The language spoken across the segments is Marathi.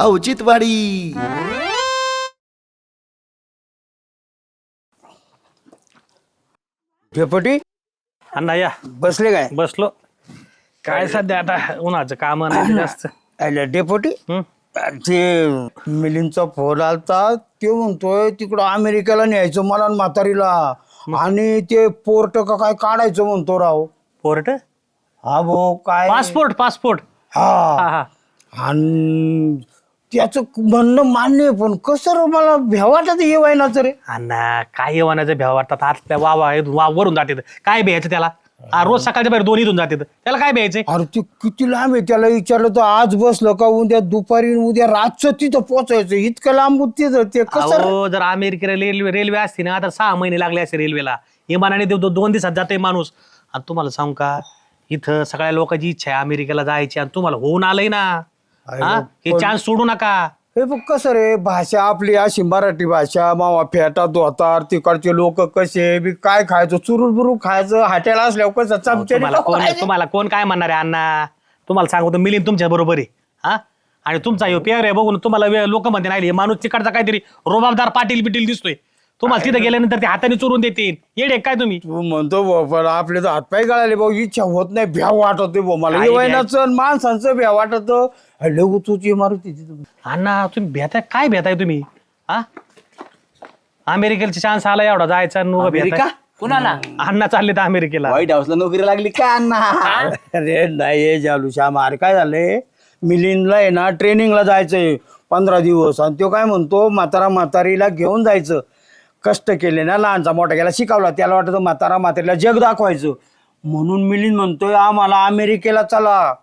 औचित्यवाडी। फेपटी अण्णा या. बसले काय? बसलो. काय सध्या आता उन्हाचं काम नाही जास्त. अरे डेपोटी? हं? ते मिलिंदचा फोन आलता ते म्हणतोय तिकडं अमेरिकेला न्यायचं मला आणि म्हातारीला. आणि ते पोर्ट का काय काढायचं म्हणतो राव. पोर्ट? हा भाऊ काय? Passport passport. हा. हा हा. आणि त्याचं म्हणणं मान्य आहे, पण कसं रे मला भ्या वाटत हे व्हायनाच रे? अण्णा काय येवानाचं भ्याव वाटतात आतल्या वावा आहेत, वा वरून जाते काय भ्यायचं त्याला? आ, रोज सकाळच्या बाहेर दोन्ही जाते त्याला काय भ्यायचंय? अरे ते किती लांब आहे त्याला विचारलं तर आज बसलं का उद्या दुपारी उद्या रातचं तिथं पोचायचं इतकं लांब तिथं ते कसं रे? अहो जर अमेरिकेला रेल्वे रेल्वे असती ना तर सहा महिने लागले असते रेल्वेला. विमानाने दो- दो- दोन दिवसात जाते माणूस. आणि तुम्हाला सांगू का इथं सगळ्या लोकांची इच्छा आहे अमेरिकेला जायची आणि तुम्हाला होऊन आलंय ना. हा? हे चान्स सोडू नका हे बघ कसं रे भाषा आपली अशी मराठी भाषा मावा फेटा धोतार तिकडचे लोक कसे बी काय खायचं चुरून बुरू खायचं हाटेला असल्यावर कसं चमच्याने तुम्हाला कोण. तुम्हाला कोण काय म्हणणार आहे अण्णा तुम्हाला सांगतो मिलिंद तुमच्या बरोबर आहे हा आणि तुमचा ह्यो पेअर आहे बघून तुम्हाला लोक म्हणते नाही हे माणूस तिकडचा काहीतरी रोबाबदार पाटील बिटील दिसतोय तुम्हाला तिथे गेल्यानंतर ते हाताने चोरून देतील. येडे काय तुम्ही? तू म्हणतो पण आपले तर हातपाय गळाले भाऊ इच्छा होत नाही भ्या वाटत भाऊ. मला आणि माणसांचं भ्या वाटत लघु तुझी मारुती तिथं. अण्णा तुम्ही भेताय काय भेताय तुम्ही? हा अमेरिकेचा चान्स आला एवढा जायचा नुग अमेरिका? कुणाला? अण्णा चालले तर अमेरिकेला. व्हाईट हाऊसला नोकरी लागली का अण्णा? अरे नाही हे जालू श्याम अरे काय झालंय? मिलिंदला आहे ना ट्रेनिंगला जायचंय पंधरा दिवस. आणि तो काय म्हणतो म्हातारा म्हातारीला घेऊन जायचं. कष्ट केले ना लहानचा मोठा गेला शिकवला. त्याला वाटतं म्हातारा म्हातारीला जग दाखवायचं. म्हणून मिलिंद म्हणतोय आम्हाला अमेरिकेला चला.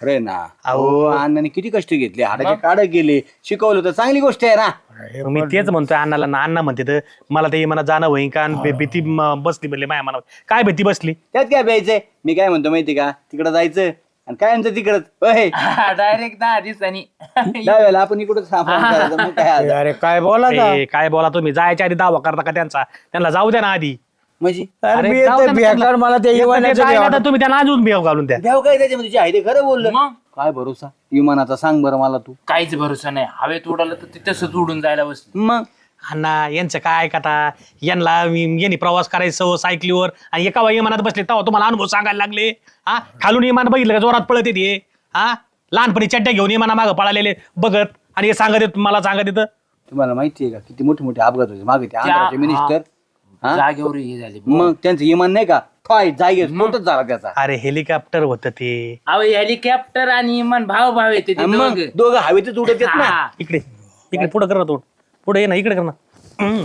खरे ना. अहो. अण्णाने किती कष्ट घेतले. हाडाचे काढ गेले. शिकवलं तर चांगली गोष्ट आहे ना. मी तेच म्हणतोय अण्णाला ना अण्णा म्हणते तर मला ते मना जाणं होईन का? आणि भे- भीती म- बसली म्हणले माया मनावर. काय भीती बसली? त्यात काय प्यायचंय मी काय म्हणतो माहिती का? तिकडं जायचं. आणि काय आमचं तिकडच डायरेक्ट दहा दिवसांनी डाव्याला आपण इकडं? अरे काय बोला ए, काय बोला तुम्ही? जायच्या आधी दावा करता का त्यांचा? त्यांना जाऊ द्या ना आधी. म्हणजे? अरे मी जाऊ येतोय द्या ना बेकार त्यांना. मला ते जायला तर. तुम्ही त्यांना अजून भेव घालून द्या. द्याव काय त्याच्यामध्ये? जे आहे ते खरं बोललं. मग? काय भरोसा? विमानाचा सांग बरं मला तू. काहीच भरोसा नाही. हवेत उडालं तर ते तसंच उडून जायला बसलं मग? अण्णा यांचं काय ऐकता? यांना मी- यांनी प्रवास करायचं सायकलीवर. आणि एका विमानात बसले तेव्हा तुम्हाला अनुभव सांगायला लागले. हा? खालून विमान बघितलं का? जोरात पळत येते. हा? लहानपणी चड्ड्या घेऊन विमाना मागं पळालेले बघत. आणि हे सांगत येत मला सांगत येतं. तुम्हाला माहिती आहे का? किती मोठे मोठे अपघात होते. मागे ते आंध्राचे मिनिस्टर हा? जागेवर हे झाले. मग त्यांचं इमान नाही का? जागे स्फोटच झाला त्याचा. अरे हेलिकॉप्टर होतं ते. अहो हेलिकॉप्टर आणि इमान भाव भाव येते ते आणि मग दोघं. दोघं हवेतच उडत येत ना हा. इकडे इकडे पुढे कर ना तोड. पुढे ये ना इकडे कर ना. हम्म.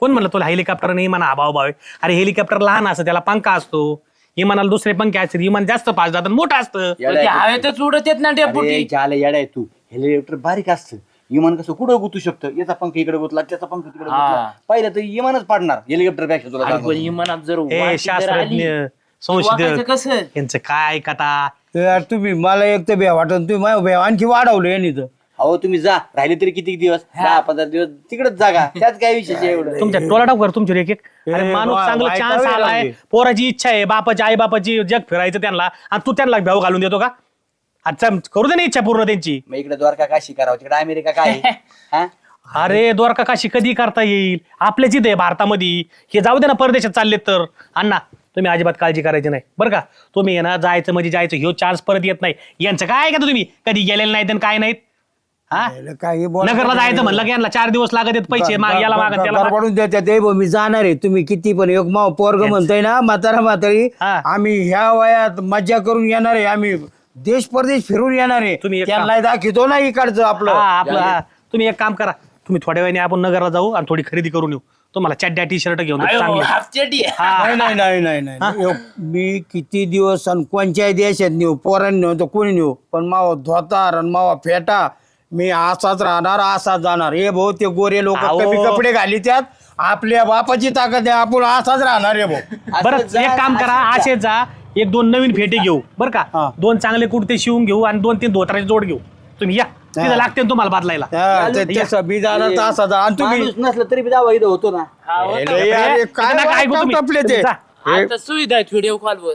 कोण म्हणलं तुला हेलिकॉप्टर नाही म्हणा भाव भाव? आहे अरे हेलिकॉप्टर लहान असतं त्याला पंखा असतो. विमानाला दुसरे पंखे असतात विमान जास्त पाच जातात मोठं असतं. ते हवेतच उडत येत ना डेपुटी. अरे झालं येडा आहे तू. हेलिकॉप्टर बारीक असतं. विमान कसं कुठं गुतू शकतं? याचा पंख इकडे गुतला त्याचा पंख तिकडे हा. गुतला पाहिलं तर विमानच पाडणार हेलिकॉप्टरपेक्षा तुला सांगतो. पण जर हे वाटी जर आली, शास्त्रज्ञ वाकायचं संशोधक कसं? यांचं काय ऐकता? यार तुम्ही मला एक तर भ्या वाटत तुम्ही माझ्या भ्या आणखी वाढवलं यांनी तर. अहो तुम्ही जा. राहिले तरी किती दिवस? दहा पंधरा दिवस. तिकडेच जागा. त्यात काय विशेष आहे एवढं? तुमच्या टोला टाकू कर तुमची एक एक अरे माणूस वा- चांगला चान्स आलाय. लागले. पोराची इच्छा आहे. बापाची आई बापाची जग फिरायचं त्यांना. आणि तू त्यांना भाऊ घालून देतो का? अच्छा करू दे ना इच्छा पूर्ण त्यांची. मग इकडे द्वारका काशी करावं. तिकडे अमेरिका काय आहे? हा? अरे द्वारका काशी कधी करता येईल? आपल्याच इथे भारतामध्ये. हे जाऊ दे ना परदेशात चाललेत तर. अण्णा तुम्ही अजिबात काळजी करायची नाही. बरं का? तुम्ही आहे ना जायचं म्हणजे जायचं. ह्यो चान्स परत येत नाही. यांचं काय का तुम्ही? कधी गेलेले नाहीत आणि काय नाहीत? हा? काही बोला नगरला जायचं म्हणलं की यांना चार दिवस लागत आहेत पैसे याला मागत त्याला मागत. पडून देतात ते भाऊ, मी जाणार आहे तुम्ही किती पण एक माव पोरग म्हणतोय ना म्हातारा म्हातारी हा. आम्ही ह्या वयात मज्जा करून येणार आहे आम्ही देश परदेश फिरून येणार आहे. तुम्ही एक त्यांना दाखवतो ना इकडचं हा, आपलं आपलं हा. तुम्ही एक काम करा तुम्ही थोड्या वेळाने आपण नगरला जाऊ आणि थोडी खरेदी करून येऊ. तुम्हाला चड्ड्या टी शर्ट घेऊन चांगली. नाही नाही नाही नाही नाही एक मी किती दिवस आणि कोणत्याही देशात नेऊ पोरांनी नेऊ तर कोणी नेऊ पण मावा धोतार आणि मावा फेटा मी असाच राहणार असाच जाणार हे भाऊ ते गोरे लोक. कमी कपडे घाली त्यात आपल्या बापाची ताकद आहे आपण असाच राहणार आहे भाऊ बरं असं जा, एक काम करा असं जा. असे जा एक दोन नवीन फेटे घेऊ बरं हा. का दोन चांगले कुर्ते शिवून घेऊ आणि दोन तीन धोत्राचे जोड घेऊ तुम्ही या तिथं लागते ना तुम्हाला बदलायला हा, ते- तसं बी जाणार तर असा जा आणि तुम्ही माणूस नसलं तरी बी जावा इथं होतो ना हा, होतं. अरे, अरे, काय इथं नका ऐकू वाटतं तुम्ही. आपले ते तुम्ही जा. आता सुविधा आहेत व्हिडिओ कॉलवर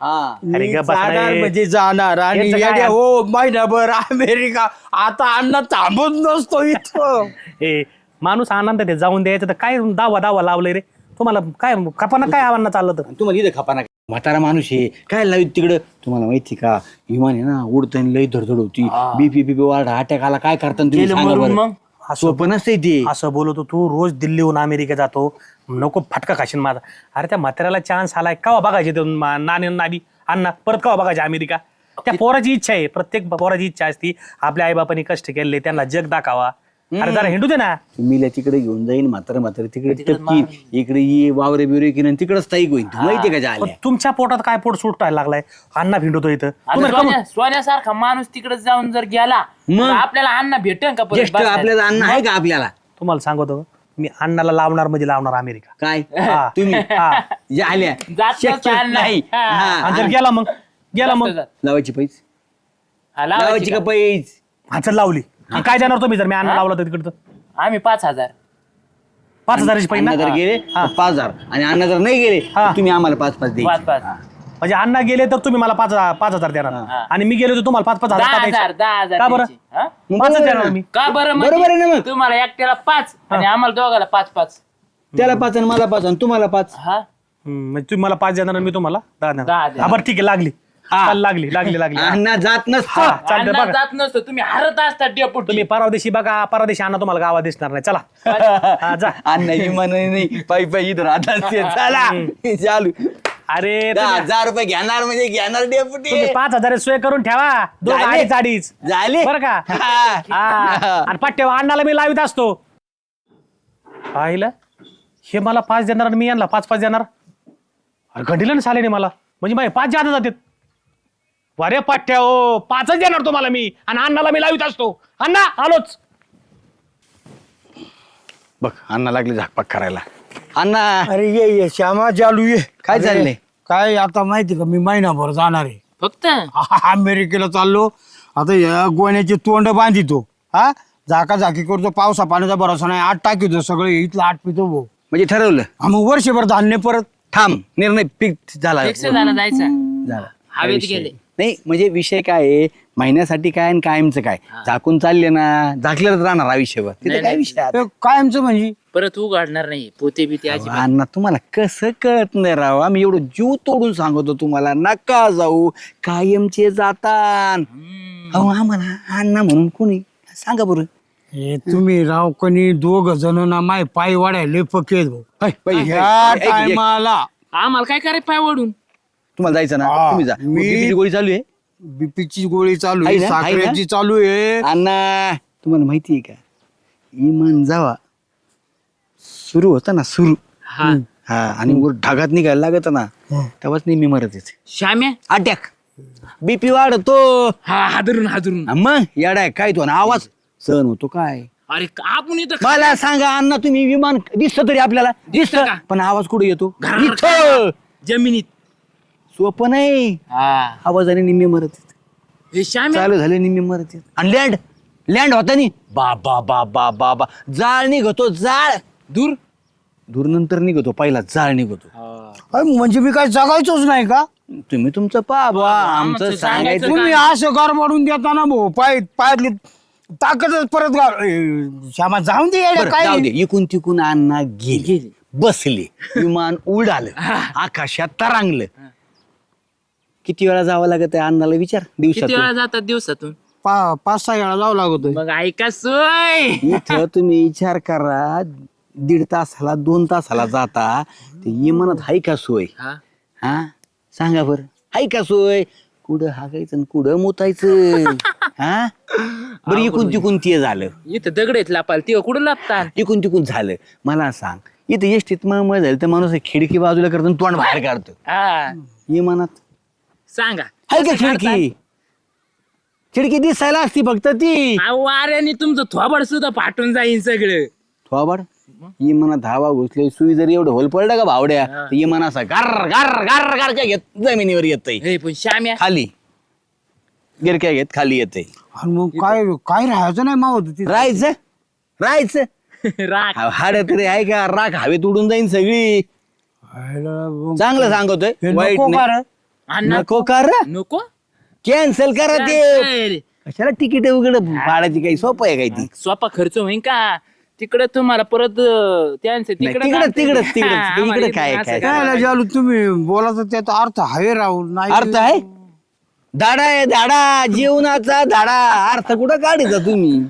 हा. अरे मी ग बस जाणार रे. म्हणजे जाणार आणि याचं काय येड्या आहे? हो महिनाभर अमेरिका. आता अण्णा थांबत नसतो इथं. ए माणूस आनंद ते जाऊन द्यायचं तर काय दावा दावा लावलंय रे? तुम्हाला काय कपाना काय आव्हान चाललं तर? आणि तुम्हाला इथं खपाना म्हातारा माणूस आहे काय लावित तिकडं? तुम्हाला माहिती का? विमान आहे ना उडताना लई धडधड होती. बीपी बीपी वाढ अटॅक आला काय करता तुम्ही गेलं सांगा मरून बरं. मग? सोपं नसते ते. असं बोलतो तू रोज दिल्लीहून अमेरिका जातो. नको फटका खाशील माझा. अरे त्या म्हाताऱ्याला चान्स आलाय केव्हा बघायचे ते मा- नानी नानी? अण्णा परत केव्हा बघायचे अमेरिका? त्या पोराची इच्छा आहे प्रत्येक पोराची इच्छा असती आपल्या आईबापांनी कष्ट केले त्यांना जग दाखवा. अरे जरा हिंडू दे ना. मिल्या तिकडे घेऊन जाईन म्हातारा म्हातारा तिकडे टपकी इकडे ये वावरे बिवरे की तिकडे स्थायिक होईल माहितीये का पण झाल्या? तुमच्या पोटात काय पोट सुटायला लागलाय? अण्णा भिंडतो इथं. आता तुम्ही सोन्या- सोन्यासारखा माणूस तिकडे जाऊन जर गेला मग? तर आपल्याला अन्न भेटेल का परत? ज्येष्ठ बसायला? आपल्याला अन्न आहे का आपल्याला? तुम्हाला सांगतो. मी अण्णाला लावणार म्हणजे लावणार अमेरिका काय हा. तुम्ही हा. झाल्या जात शक्य नसतं अन्न. नाही हा. हा. आणि जर गेला मग गेला मग जात. लावायची पैस हा, लावायची लावायची का का? पैस हा चल लावली आणि काय देणार तुम्ही जर मी अण्णा लावला तर तिकडचं आम्ही पाच हजार पाच हजाराची अण्णा पहिला जर गेले हा. तर पाच हजार आणि अण्णा जर नाही गेले हा. तर तुम्ही आम्हाला पाच पाच पाच द्यायचे पाच म्हणजे अण्णा गेले तर तुम्ही मला पाच पाच हजार देणार. हा. आणि मी गेलो तर तुम्हाला पाच पाच हजार दहा का हजार बरं? द्यायचे. हा? मग पाचच बरोबर आहे देणार ना. मी. का बरं बरोबर आहे ना मग. तुम्हाला एकट्याला पाच आणि आम्हाला दोघाला पाच पाच. त्याला पाच आणि मला पाच आणि तुम्हाला पाच. हा? हम्म, म्हणजे तुम्ही मला पाच देणार आणि मी तुम्हाला दहा दहा देणार. देणार. हा बरं ठीक आहे लागली. हा. चाल लागली लागली लागली. अण्णा जात नसतो. हा, चालतंय अण्णा बघा. जात नसतो. तुम्ही हरत असता डेपुटी. तुम्ही परवादेशी बघा परवादेशी अण्णा तुम्हाला गावात दिसणार नाही. चला. हा, जा. अण्णा विमान नाही पायी पायी इथं राहत असते चला. चालू. अरे दहा तुम्ही हजार रुपये घेणार म्हणजे घेणार डेपुटी तुम्ही पाच हजार सोय करून ठेवा. दोन झाले. अडीच अडीच झाले? बरं का? हा. हा. आणि पट्ट्या अण्णाला मी लावित असतो. पाहिलं हे मला पाच देणार आणि मी यांना पाच पाच देणार. अरे घडीला ना साले मला. म्हणजे माझे पाच जादा जातात अरे पट्ट्या हो. पाचच देणार तुम्हाला मी. आणि अण्णाला मी लावित असतो. अण्णा आलोच. बघ अण्णा लागले झाकपाक करायला. अण्णा. अरे ये ये श्यामा जालू ये. काय अरे, चाललंय? काय आता माहिती का मी महिनाभर जाणार आहे. फक्त? अमेरिकेला चाललो. आता या गोण्याचे तोंड बांधितो. हा? झाका झाकी करतो पावसा पाण्याचा भरोसा नाही आठ टाकीतो सगळं इथलं आठ पितो भाऊ. म्हणजे ठरवलं? हा, मग वर्षभर धान्य परत. थांब निर्णय फिक्स झाला. फिक्स झाला जायचं. झाला. हवेत. गेले. नाही म्हणजे विषय काय आहे? महिन्यासाठी काय आणि कायमचं काय? झाकून चालले ना झाकलेलं राहणार आयुष्यभर. तिथे काय. विषय आहे? कायमचं म्हणजे? परत उघडणार नाही. पोते बिते अजिबात. अण्णा तुम्हाला कसं कळत नाही राव. आम्ही एवढं जीव तोडून सांगतो तुम्हाला. नका जाऊ. कायमचे जातान. अहो आम्हाला अण्णा म्हणून कोणी सांगा बरं. हे तुम्ही राव कोणी दोघ जण ना माय पाय वाढायले पकेत भाऊ. ह्या. टायमाला आम्हाला काय करायचं पाय ओढून? तुम्हाला जायचं ना? हा, तुम्ही जा. मी- BP ची गोळी चालू आहे. बीपीची गोळी चालू आहे आहे ना? आहे ना? साखरेची चालू आहे. अण्णा तुम्हाला माहिती आहे का? इमान जावा. सुरू होता ना सुरू. हा. हा आणि वर ढगात निघायला लागत ना तेव्हाच नेहमी मरत येते. श्याम्या? अटॅक. बीपी वाढतो. हा हादरून हादरून. हा, मग येडा आहे, काय तो ना आवाज. सहन होतो काय? अरे आपण इथं मला सांगा अण्णा तुम्ही विमान दिसत तरी आपल्याला? दिसत दिसतं. का? पण आवाज कुठे येतो? घरावर इथं! जमिनीत. सोपं नाही. हा. आवाजाने निम्मे मरत हे श्याम्या चालू झाले निम्मे मरत आणि लँड लँड होता नी. बाबा बाबा बाबा जाळ निघतो जाळ. दूर दूर नंतर निघतो पहिला जाळ निघतो. अरे म्हणजे मी काय जगायचोच नाही का? तुम्ही तुमचं पा बा आमचं आमचं सांगायचं सांगायचं तुम्ही असं गरबडून देताना भाऊ पाय पायातली ताकदच परत गार- ए, श्यामा जाऊन दे येड्या, बरं, काय? जाऊ दे. इकून तिकून अण्णा गेले बसले विमान उडालं आकाशात तरंगलं. किती वेळा जावं लागत आहे अण्णाला विचार किती वेळा दिवसात जातात दिवसातून? पा- पाच सहा वेळा जावं लागतोय. मग ऐका सोय! इथं तुम्ही विचार करा दीड तासाला दोन तासाला जाता ते इमानात हाय का सोय? हा. हा? सांगा बर. हाय का सोय? कुठं हागायचं आणि कुठं मुतायचं? हा? बरं इकून तिकून ते झालं. इथं दगड आहेत लापाल ते कुठं लापतात इकून तिकून झालं. मला सांग इथं एसटीत मग मग झालं तर माणूस खिडकी बाजूला करतो आणि तोंड बाहेर काढतो. हा. इमानात सांगा. हाय का खिडकी? खिडकी दिसायला असती फक्त ती. अहो, वाऱ्याने तुमचं थोबड सुद्धा फाटून जाईन सगळं. थोबाड? इमानात हवा घुसले सुई जरी एवढं होल पडलं का भावड्या तर इमान असा गार गार गार गार काय घेत जमिनीवर येतय. हे पण श्याम्या. खाली. गिरक्या घेत खाली येते आणि मग काय काय राहायचं नाही मावत तिथे? राहायचं राहायचं. राग हाड तरी आहे का? राख हवेत उडून जाईन सगळी. हायला मग चांगलं सांगतोय हे वाईट नको नाही. का रे? अण्णा नको कर. नको? कॅन्सल करा ते. कशाला तिकीट वगैरे भाडाची काही सोपं आहे काय ती? सोपा खर्च होईन का? तिकडे तुम्हाला परत अं, त्यांचं तिकडे तिकडं- तिकडं- तिकडं- हा, तिकडं आम्हाला काय- इकडं काय- असं तुम्ही बोलायचं त्याचा अर्थ आहे राहुल नाही अर्थ आहे? धाडा आहे धाडा. जीवनाचा धाडा. अर्थ कुठं काढायचा तुम्ही?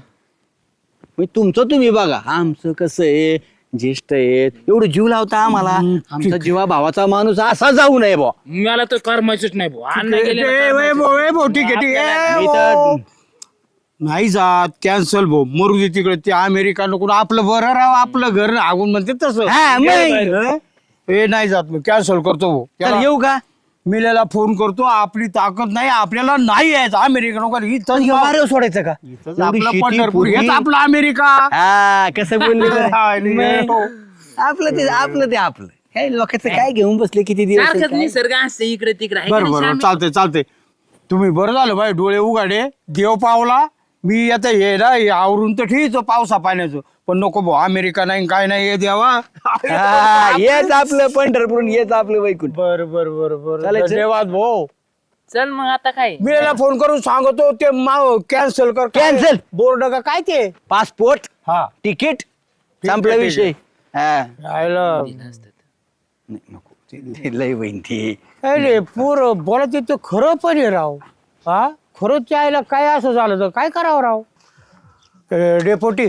तुमचं तुम्ही बघा. आमचं कसं आहे? ज्येष्ठ आहेत. एवढं जीव लावता आम्हाला. आमचा जीवा भावाचा माणूस असा जाऊ नये बा मला तर करमायचंच नाही भाऊ अण्णा गेले ना ए, ए, करमायचं. भाऊ, ए, भाऊ, ठीक आहे ठीक आहे. मी ए, तर- भाऊ. नाही जात. कॅन्सल भाऊ. मरू दे तिकडे. ते अमेरिका नको आपलं बरं राव. आपलं घर. आगून म्हणते तसं. हा, मग. ए. नाही जात. मी कॅन्सल करतो भाऊ. येऊ का? मिलेला फोन करतो आपली ताकद नाही आपल्याला नाही यायचं अमेरिका नको इथंच भाऊ. वाऱ्यावर सोडायचं का इथंच एवढी आपलं शेती, पंढरपूर. हेच आपलं अमेरिका हा कसं बोलले. आपलं ते आपलं ते आपलं काय लोकांचं काय घेऊन बसले किती दिवस सारखंच काय? निसर्ग असते इकडे तिकडे आहे का बरं नाही बरं श्यामी? चालते चालते तुम्ही बरं झालं भाई डोळे उघाडे देव पावला मी आता हे ना हे आवरून तर ठीक पावसा पाण्याचं पण नको भाऊ अमेरिका नाही काय नाही हे द्यावा हा, हेच आपलं पंढरपूर हेच आपलं वैकुंठ. बर बर बर बर? धन्यवाद भाऊ. चल मग आता काय? मी याला फोन करून सांगतो ते माव कॅन्सल कर. Cancel? बोर्ड का काय ते? पासपोर्ट हा. तिकीट संपला विषय. हा. राहिलं. नाही, नको. ते- ते लय वहीन ते. अरे पोर बोलत ते खरं पण आहे राव. हा? खरंच त्याला काय असं झालं तर काय करावं राव? डेपोटी.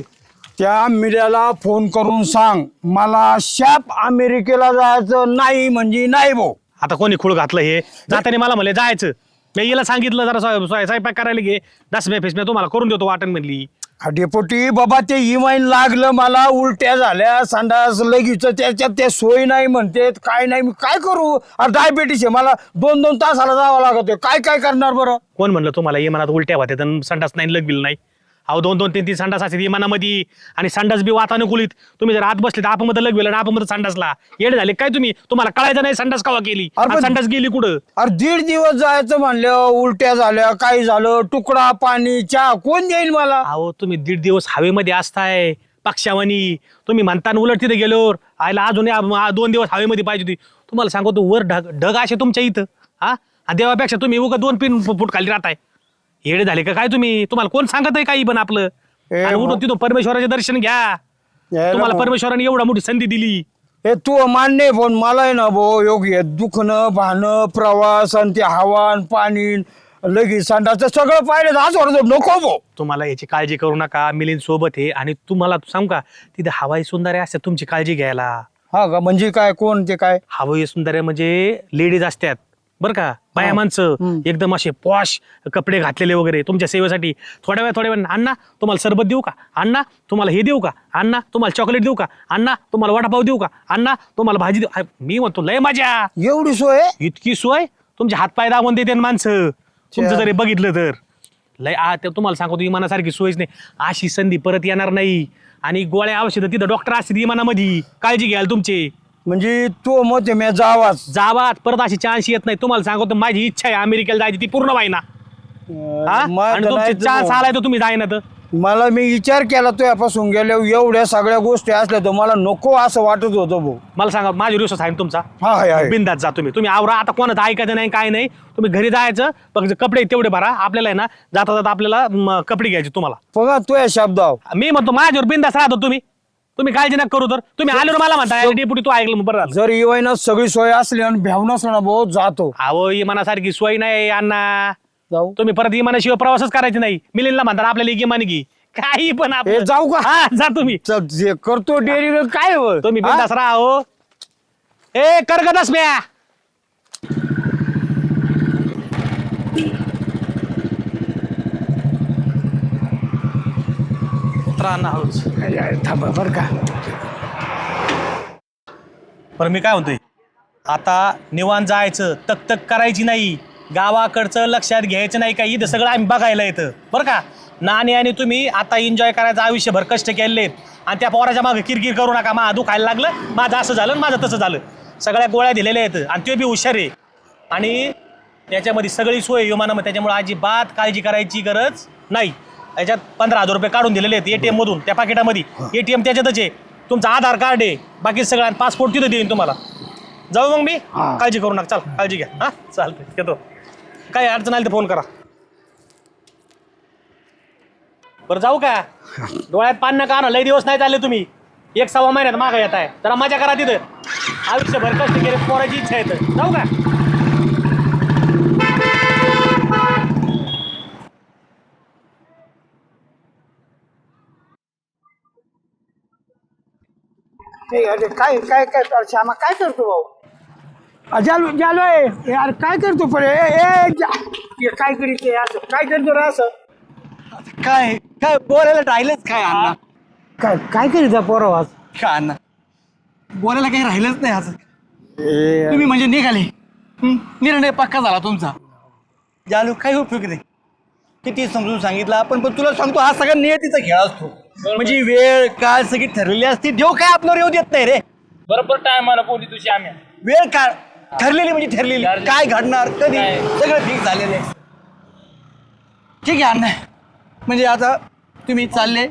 त्या मिल्याला फोन करून सांग मला शाप अमेरिकेला जायचं नाही म्हणजे नाही भाऊ. आता कोणी खूळ घातलं हे? जाताना मला म्हणले जायचं. मी हिला सांगितलं जरा स्वय- स्वय- स्वयंपाक करायला घे. दस मे फेस मी तुम्हाला करून देतो वाटण म्हणली. हा, डेपोटी बाबा ते इमाईन लागलं मला उलट्या झाल्या संडास लगेच त्याच्यात ते सोय नाही म्हणते काय नाही मी काय करू? अरे डायबिटीस आहे मला दोन दोन तासाला जावं लागत काय काय करणार बरं? कोण म्हणलं तुम्हाला इमानात उलट्या होत्या तर संडास नाही लगबिल नाही. अहो दोन दोन तीन तीन संडास असतात इमानामध्ये आणि संडास बी वातानुकूलित. तुम्ही जर आत बसले तर आतमध्ये लगबिल आणि आतमध्ये संडासला. येड झाले काय तुम्ही? तुम्हाला कळायचं नाही संडास कवा केली. अरे पण- संडास गेली कुठं? अरे दीड दिवस जायचं म्हणलं उलट्या झाल्या काय झालं तुकडा पाणी चहा कोण देईल मला? अहो तुम्ही दीड दिवस हवेमध्ये असताय पक्षावानी. तुम्ही म्हणता ना उलट तिथे गेल्यावर आयला अजून या- आ- दोन दिवस हवेमध्ये पाहिजे होती. तुम्हाला सांगतो वर ढग ढग असे तुमच्या इथं हा? आणि देवापेक्षा तुम्ही उगा दोन पिन फूट खाली राहताय. येडे झाले का काय तुम्ही? तुम्हाला कोण सांगत आहे काही पण आपलं? ए, आणि उठून तिथून परमेश्वराचे दर्शन घ्या. यायला तुम्हाला मग. परमेश्वराने एवढा मोठी संधी दिली. हे तू मान्य आहे, पण मला आहे ना भाऊ योग्य दुखणं भाणं प्रवास आणि ते हवा आणि पाणी लगेच संडाचं सगळं पाहिलं आज वाटत नको भाऊ तुम्हाला याची काळजी करू नका. मिलिंद सोबत आहे. आणि तुम्हाला सांगू का तिथे हवाई सुंदर असतात तुमची काळजी घ्यायला. हा का? म्हणजे काय? कोण ते काय? हवाई सुंदर म्हणजे लेडीज असतात. बरं का? बाया माणसं एकदम असे पॉश कपडे घातलेले वगैरे तुमच्या सेवेसाठी. थोड्या वेळ थोड्या वेळ. अण्णा तुम्हाला सरबत देऊ का? अण्णा तुम्हाला हे देऊ का? अण्णा तुम्हाला चॉकलेट देऊ का? अण्णा तुम्हाला वडापाव देऊ का? अण्णा तुम्हाला भाजी देऊ मी म्हणतो लय मजा. एवढी सोय? इतकी सोय? तुमचे हातपाय दाबून देते ना माणसं. तुमचं जरी बघितलं तर. लय आ ते तुम्हाला सांगतो विमानासारखी सोयच नाही. अशी संधी परत येणार नाही. आणि गोळ्या औषधं तिथं डॉक्टर असतील विमानामध्ये काळजी घ्याल तुमचे. म्हणजे तू मत आहे, मी जावाच. जावात. परत अशी चान्स येत नाही. तुम्हाला सांगतो माझी इच्छा आहे अमेरिकेला जायची ती पूर्ण व्हायना. हा? आणि तुमची चान्स. आलाय तर तुम्ही जाईना तर. मला मी विचार केला तुझ्यापासून गेल्या एवढ्या सगळ्या गोष्टी असल्या तर मला नको असं वाटत होतं भाऊ. मला सांगा माझ्या विश्वास आहे ना तुमचा? हा. बिंदात जा तुम्ही. तुम्ही आवरा आता कोणाचं ऐकायचं नाही काय नाही. तुम्ही घरी जायचं फक्त कपडे तेवढे भरा. आपल्याला आहे ना जाता जाता आपल्याला म, कपडे घ्यायचे तुम्हाला. बघा तुझ्या शब्दाव मी म्हणतो माझ्यावर बिंदास राहतो तुम्ही. तुम्ही काळजी नका करू तर. तुम्ही आले मला म्हणता डेपुटी तू ऐकलं बरं झालं. जर इवायना सगळी सोय असली आणि भ्याव नसला ना भाऊ जातो. अहो इमानासारखी सोय नाही अण्णा. जाऊ. तुम्ही परत इमानाशिवाय प्रवासच करायचे नाही. मिलिंदला म्हणतात आपल्याला एक इमान घे काही पण आपण जाऊ का? हा जा तुम्ही. जे करतो डेअरी काय हो? तुम्ही हा? बिंदास राहा हो. ए कर ग दसम्या थांबा बरं का. पण मी काय म्हणतोय? आता निवांत जायचं तक तक करायची नाही. गावाकडचं लक्षात घ्यायचं नाही का? इथं सगळं आम्ही बघायला येतं. बरं का? नाणी आणि तुम्ही आता एन्जॉय करायचं आयुष्यभर कष्ट केलेत आणि त्या पोराच्या मागे किरकिर करू नका. मा दुखायला लागलं. माझं असं झालं आणि माझं तसं झालं. सगळ्या गोळ्या दिलेल्या आहेत. आणि ते बी हुशार आहे. आणि त्याच्यामध्ये सगळी सोय विमानामध्ये. त्याच्यामुळे अजिबात काळजी करायची गरज नाही. याच्यात पंधरा हजार रुपये काढून दिलेले आहेत एटीएम मधून त्या पाकिटामध्ये. एटीएम त्याच्यातच आहे. तुमचं आधार कार्ड आहे बाकी सगळ्या पासपोर्ट तिथं देईन तुम्हाला. जाऊ मग मी? काळजी करू नका चाल काळजी घ्या. हा? चालतंय येतो. काय अडचण आली तर फोन करा. बरं जाऊ का? डोळ्यात पान नका आणा लय दिवस नाही चालले तुम्ही. एक सव्वा महिन्यात मागा येत आहे जरा मजा करा तिथं. आयुष्यभर कष्ट केले पोराची इच्छा येतं जाऊ का? अरे काय काय काय अरे श्यामा काय करतो भाऊ? जालो जालो ए, अरे काय करतो पण? ए ए जा- हे काय करीत आहे? असं काय करतो रे असं? काय काय बोलायला राहिलंच काय अण्णा? काय काय करीत आहे पोरं आज? काय अण्णा? बोलायला काही राहिलंच नाही असं तुम्ही म्हणजे निघाले. हं? निर्णय पक्का झाला तुमचा. जालू काही उपयोग नाही. किती समजून सांगितलं आपण पण तुला सांगतो हा सगळा नियतीचा खेळ असतो. म्हणजे वेळ काळ सगळी ठरलेली असते. देव काय आपल्यावर येऊ देत नाही रे. बरोबर टायमाला बोली तुझी आम्ही. वेळ काळ ठरलेली म्हणजे ठरलेली. काय घडणार कधी? सगळं ठीक झालेलं आहे. ठीक आहे अण्णा. म्हणजे आता तुम्ही चालले.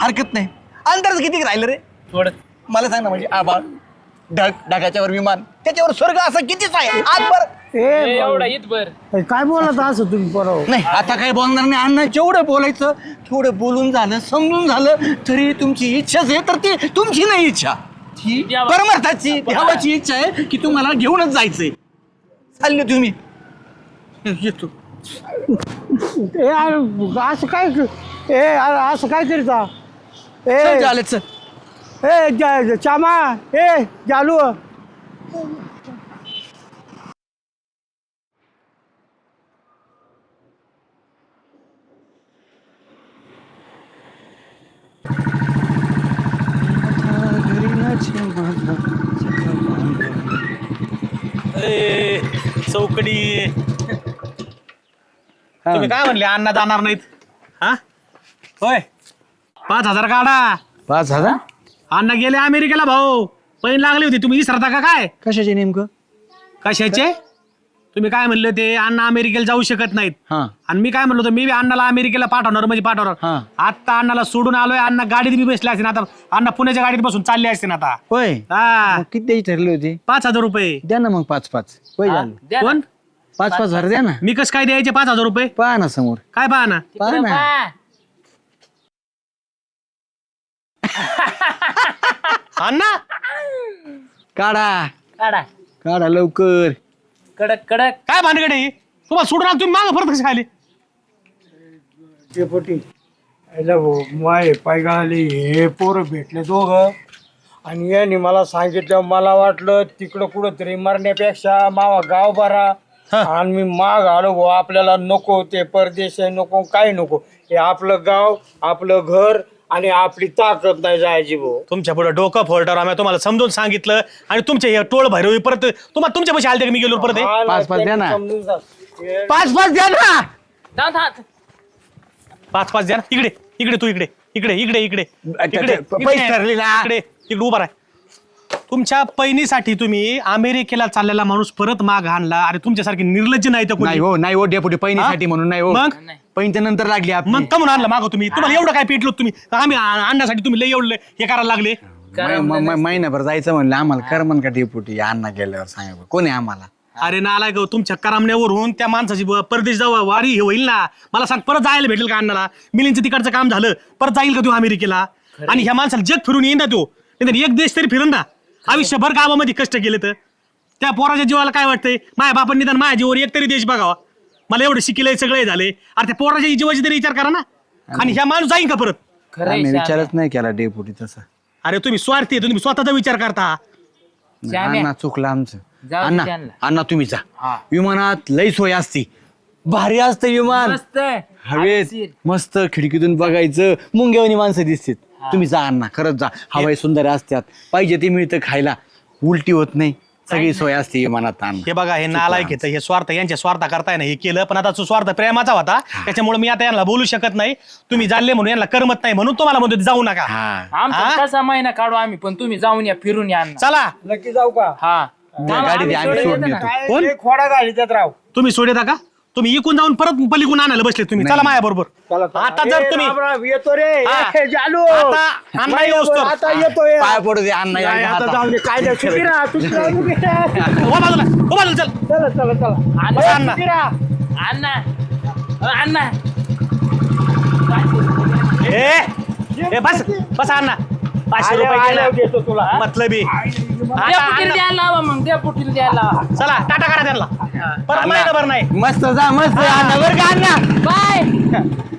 हरकत नाही. अंतरच किती राहिलं रे? थोडं. मला सांग ना म्हणजे आबाळ ढग ढगाच्यावर विमान त्याच्यावर स्वर्ग असं कितीच आहे आज बरं. ए, एवढा इथभर ए, काय बोलत असं तुम्ही पोरं? नाही आता काय बोलणार नाही. अण्णा जेवढं बोलायचं तेवढं बोलून झालं समजून झालं तरी तुमची इच्छाच आहे तर ती तुमची नाही इच्छा. ती परमार्थाची देवाची इच्छा आहे की तुम्हाला घेऊनच जायचंय. चालले तुम्ही. येतो. ए अरे असं काय क- ए अरे असं काय करीता चल ए चल. ए श्यामा ए जालू. ए, चौकडी. तुम्ही काय म्हणले अण्णा जाणार नाहीत? हा? होय. पाच हजार काढा. पाच हजार? अण्णा गेले अमेरिकेला भाऊ. पैन लागली होती. तुम्ही विसरता का काय? कशाचे नेमकं? कशाचे? तुम्ही काय म्हणले ते अण्णा अमेरिकेला जाऊ शकत नाहीत. हा. आणि मी काय म्हणलो होतो? मी बी अण्णाला अमेरिकेला पाठवणार म्हणजे पाठवणार. हा. आता अण्णाला सोडून आलोय. अण्णा गाडीत बी बसले असते आता अण्णा पुण्याच्या गाडीत बसून चालले असते ना आता. होय. हा. मग किती द्यायची ठरली होती? पाच हजार रुपये. द्या ना मग पाच पाच. होय झालं. द्या ना. कोण? पाच पाच हजार द्या ना. मी कसं काय द्यायचे पाच हजार रुपये? पहा ना समोर. काय पहा ना? पहा ना. पहा. अण्णा! काढा. काढा. काढा लवकर. कडक कडक. काय भानगडे? ही? तुम्हाला सोडून आलो तुम्ही मागं परत कसे खाली? डेपोटी याला भाऊ, माय पाय गाळले हे पोरं भेटले दोघं. आणि यांनी मला सांगितलं मला वाटलं तिकडं कुठं तरी मरण्यापेक्षा मावा गाव बरा. आणि मी माग आलो भाऊ आपल्याला नको ते परदेश आहे नको काय नको. हे आपलं गाव आपलं घर आणि आपली ताकद नाही जायची भाऊ तुमच्यापुढे डोकं फोल्डर आम्ही तुम्हाला समजून सांगितलं आणि तुमचे हे टोळ भैरवी परत तुम्हाला तुमच्या पैसे आले मी गेलो परत हे? पाच- पाच द्या ना. समजून जा. हे पाच पाच द्या ना. पाच पाच द्या ना. इकडे इकडे तू इकडे इकडे इकडे इकडे इकडे पैसे इकडे. ठरले ना. इकडे इकडे उभा राहा तुमच्या पैनीसाठी तुम्ही अमेरिकेला चाललेला माणूस परत माग आणला. आणि तुमच्यासारखे निर्लज्ज नाही तर नाही कोणी हो नाही हो डेपुटी पैनीसाठी म्हणून नाही हो. मग? पैन नंतर लागली आपली. मग कमून आणलं मागं तुम्ही? तुम्हाला एवढं काय पेटलो तुम्ही? आम्ही आ- आणण्यासाठी तुम्ही लय एवढं हे करायला लागले. करा म- म- महिनाभर जायचं म्हणलं आम्हाला कर म्हण का डेपुटी अण्णा गेल्यावर सांगा बरं. कोण आहे आम्हाला? अरे नालाय गो तुमच्या करामण्यावरून त्या माणसाची ब- परदेश जाऊ वारी हे होईल ना? मला सांग परत जायला भेटेल का अण्णाला? मिलिंचं तिकडचं काम झालं परत जाईल का तू अमेरिकेला? आणि ह्या माणसाला जग फिरून येईन ना तो? नाही एक देश तरी फिरून ना? आयुष्यभर गावामध्ये कष्ट केले तर. त्या पोराच्या जीवाला काय वाटतंय? माझ्या बापांनी निदान माझ्या जीवावर एक तरी देश बघावा. मला एवढं शिकलंय सगळे झाले अरे त्या पोराच्या जीवाची तरी विचार करा ना. आणि ह्या माणूस जाईन का परत? आम्ही. विचारच नाही केला डेपुटी तसा. अरे तुम्ही स्वार्थी आहे, तुम्ही स्वतःचा विचार करता. श्याम्या. अण्णा चुकलं आमचं. जाऊ दे अण्णा त्यांना. अण्णा तुम्ही जा. हा. विमानात लई सोय असते. भारी असतं विमान. मस्त हवेत. मस्त खिडकीतून बघायचं. मुंग्यावानी माणसं दिसतात. तुम्ही जा अण्णा खरंच जा. हवाई सुंदर असतात. पाहिजे ते मिळतं खायला. उलटी होत नाही. सगळी सोय असते विमानात अण्णा. हे बघा हे नालायक येतं हे स्वार्थ यांच्या स्वार्थ करताय ना हे केलं पण आता तो स्वार्थ प्रेमाचा होता. त्याच्यामुळे मी आता यांना बोलू शकत नाही. तुम्ही जाल्ले म्हणून यांना करमत नाही म्हणून तुम्हाला म्हणतो जाऊ नका. हा. आमचा हा? कसा महिना काढू आम्ही पण तुम्ही जाऊन या फिरून या अण्णा. चला. नक्की जाऊ का? हा. गाडी आम्ही सोडून सोडून येतो ना. येतो. काय कोण? ते खोडा घाली त्यात राव. तुम्ही सोडता का? तुम्ही इकून जाऊन परत पलीकडून आणायला बसले तुम्ही. चला माझ्या बरोबर. आता जर तुम्ही येतो रे. हा. जालू. आता अण्णा येऊस तर. आता येतोय पाय पडू दे अण्णा नाही, यांच्या आता हातात. जाऊ दे. काय नाही सुधीरा, तू जाऊ दे. बाजूला बाजूला चल. चला चला चला. बस अण्णा. अण्णा. अ, अण्णा. ए ए बस बस अण्णा. पाचशे आल्यावर- रुपये आल्यावर गेला देतो तुला मतलबी. त्या आता पुटीला अण्णा- द्यायला लावा मग त्या पुटीला द्यायला लावा. चला टाटा करा त्यांना. परत महिनाभर नाही. मस्त जा मस्त. अण्णा बरं का अण्णा बाय.